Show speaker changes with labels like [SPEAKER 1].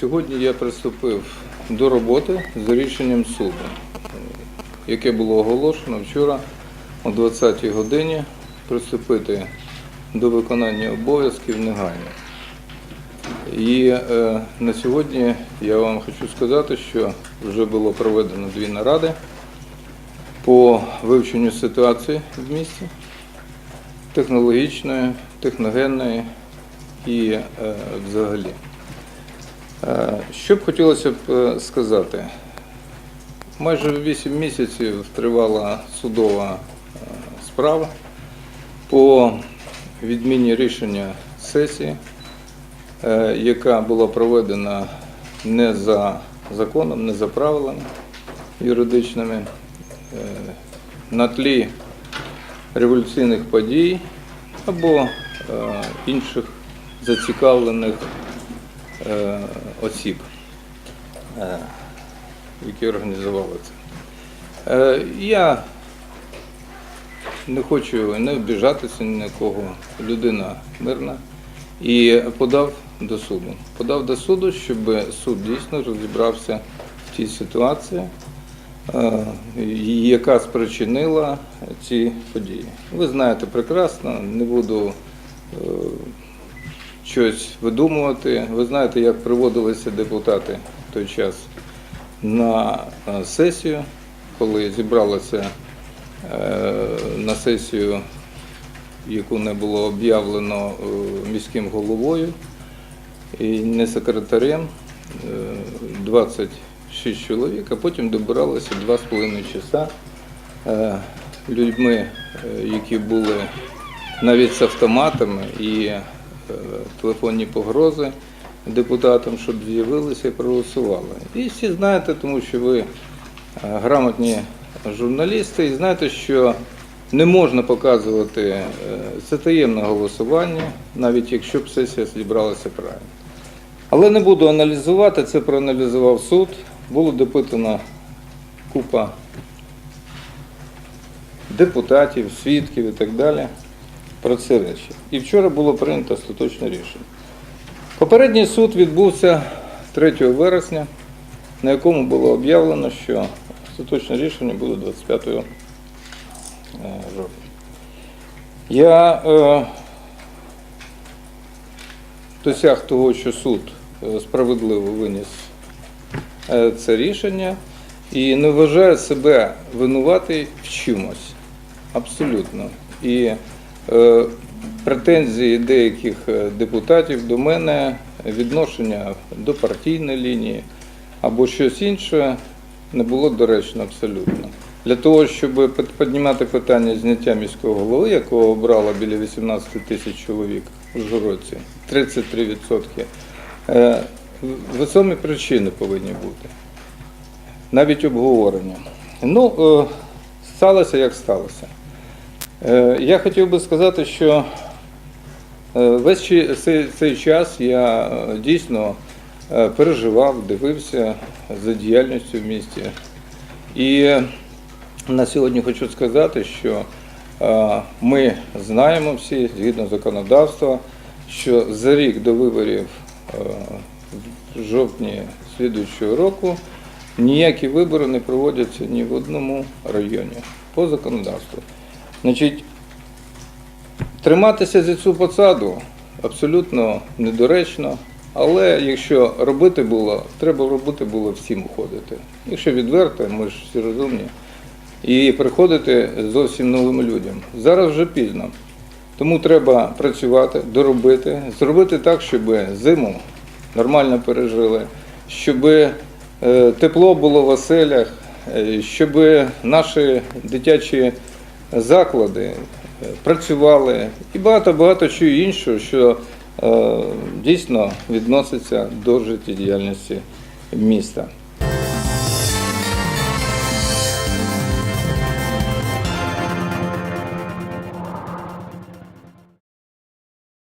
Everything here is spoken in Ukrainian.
[SPEAKER 1] Сьогодні я приступив до роботи за рішенням суду, яке було оголошено вчора о 20-й годині приступити до виконання обов'язків негайно. І е, на сьогодні я вам хочу сказати, що вже було проведено дві наради по вивченню ситуації в місті, технологічної, техногенної і е, взагалі. Е, Що б хотілося б е, сказати? Майже 8 місяців тривала судова е, справа по відміні рішення сесії, яка була проведена не за законом, не за правилами юридичними, на тлі революційних подій або інших зацікавлених осіб, е, які організували це. Е, Я не хочу не обіжатися ні на кого, людина мирна, і подав до суду. Подав до суду, щоб суд дійсно розібрався в тій ситуації, е, яка спричинила ці події. Ви знаєте прекрасно, не буду е, щось видумувати. Ви знаєте, як приводилися депутати в той час на е, сесію, коли зібралися е, на сесію, яку не було об'явлено е, міським головою і не секретарем, е, 26 чоловік, а потім добиралися 2,5 часа людьми, які були навіть з автоматами і телефонні погрози депутатам, щоб з'явилися і проголосували. І всі знаєте, тому що ви е, грамотні журналісти, і знаєте, що не можна показувати е, це таємне голосування, навіть якщо б сесія зібралася правильно. Але не буду аналізувати, це проаналізував суд. Було допитано купа депутатів, свідків і так далі про ці речі. І вчора було прийнято остаточне рішення. Попередній суд відбувся 3 вересня, на якому було об'явлено, що остаточне рішення буде 25 е, жовтня. Я е, досяг того, що суд е, справедливо виніс е, це рішення і не вважаю себе винуватий в чомусь. Абсолютно. І претензії деяких е, депутатів до мене, відношення до партійної лінії або щось інше не було доречно абсолютно. Для того, щоб піднімати питання зняття міського голови, якого обрало біля 18 тисяч чоловік у Жгородці, 33%, е, весомі причини повинні бути навіть обговорення. Ну, е, сталося як сталося. Е, Я хотів би сказати, що е, весь цей, час я е, дійсно переживав, дивився за діяльністю в місті. І на сьогодні хочу сказати, що ми знаємо всі, згідно законодавства, що за рік до виборів в жовтні слідуючого року ніякі вибори не проводяться ні в одному районі по законодавству. Значить, триматися за цю посаду абсолютно недоречно, але якщо робити було, треба робити було всім уходити. Якщо відверто, ми ж всі розумні, і приходити зовсім новим людям. Зараз вже пізно. Тому треба працювати, доробити, зробити так, щоб зиму нормально пережили, щоб е, тепло було в оселях, е, щоб наші дитячі заклади працювали і багато-багато чого іншого, що е, дійсно відноситься до життєдіяльності міста.